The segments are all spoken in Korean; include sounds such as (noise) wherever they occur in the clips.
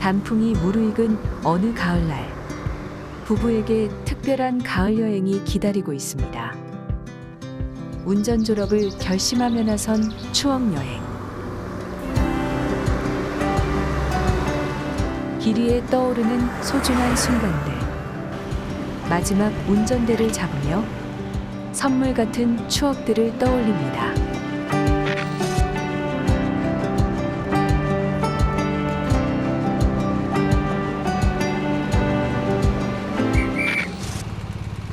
단풍이 무르익은 어느 가을날 부부에게 특별한 가을 여행이 기다리고 있습니다. 운전 졸업을 결심하며 나선 추억 여행. 길 위에 떠오르는 소중한 순간들. 마지막 운전대를 잡으며 선물 같은 추억들을 떠올립니다.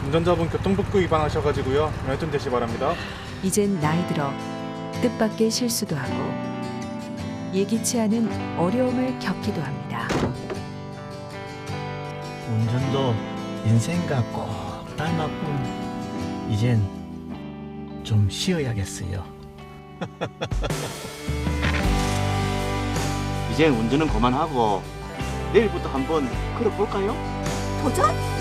운전자분 교통법규 위반하셔가지고요. 면허좀 대시 바랍니다. 이젠 나이 들어 뜻밖의 실수도 하고 예기치 않은 어려움을 겪기도 합니다. 운전도 인생과 꼭 닮았군. 이젠 좀 쉬어야겠어요. (laughs) 이제 운전은 그만하고 내일부터 한번 걸어볼까요? 도전?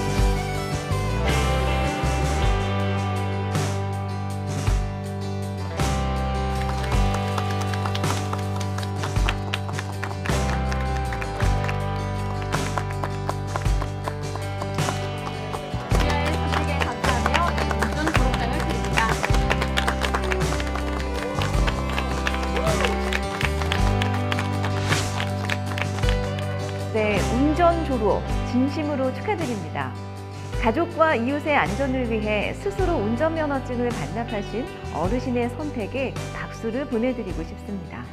네, 운전 졸업 진심으로 축하드립니다. 가족과 이웃의 안전을 위해 스스로 운전면허증을 반납하신 어르신의 선택에 박수를 보내드리고 싶습니다.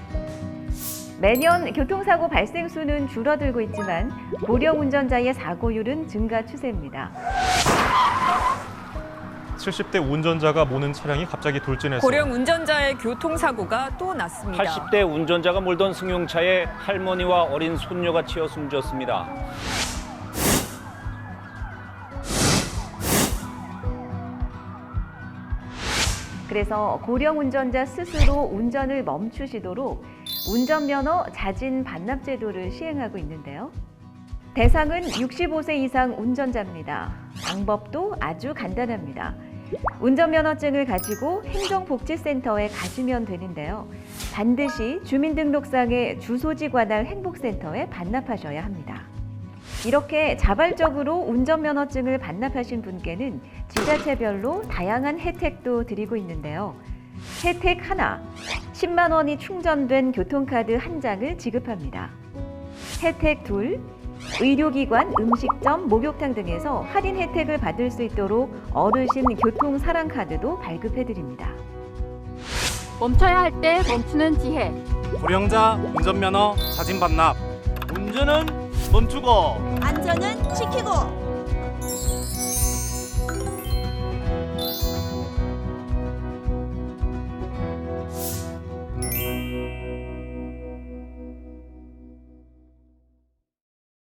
매년 교통사고 발생 수는 줄어들고 있지만 고령 운전자의 사고율은 증가 추세입니다. 70대 운전자가 모는 차량이 갑자기 돌진해서 고령 운전자의 교통사고가 또 났습니다. 80대 운전자가 몰던 승용차에 할머니와 어린 손녀가 치여 숨졌습니다. 그래서 고령 운전자 스스로 운전을 멈추시도록 운전면허 자진 반납 제도를 시행하고 있는데요. 대상은 65세 이상 운전자입니다. 방법도 아주 간단합니다. 운전면허증을 가지고 행정복지센터에 가시면 되는데요. 반드시 주민등록상의 주소지 관할 행복센터에 반납하셔야 합니다. 이렇게 자발적으로 운전면허증을 반납하신 분께는 지자체별로 다양한 혜택도 드리고 있는데요. 혜택 하나, 10만 원이 충전된 교통카드 한 장을 지급합니다. 혜택 둘, 의료기관, 음식점, 목욕탕 등에서 할인 혜택을 받을 수 있도록 어르신 교통 사랑 카드도 발급해 드립니다. 멈춰야 할 때 멈추는 지혜. 고령자 운전면허 자진 반납. 운전은 멈추고 안전은 지키고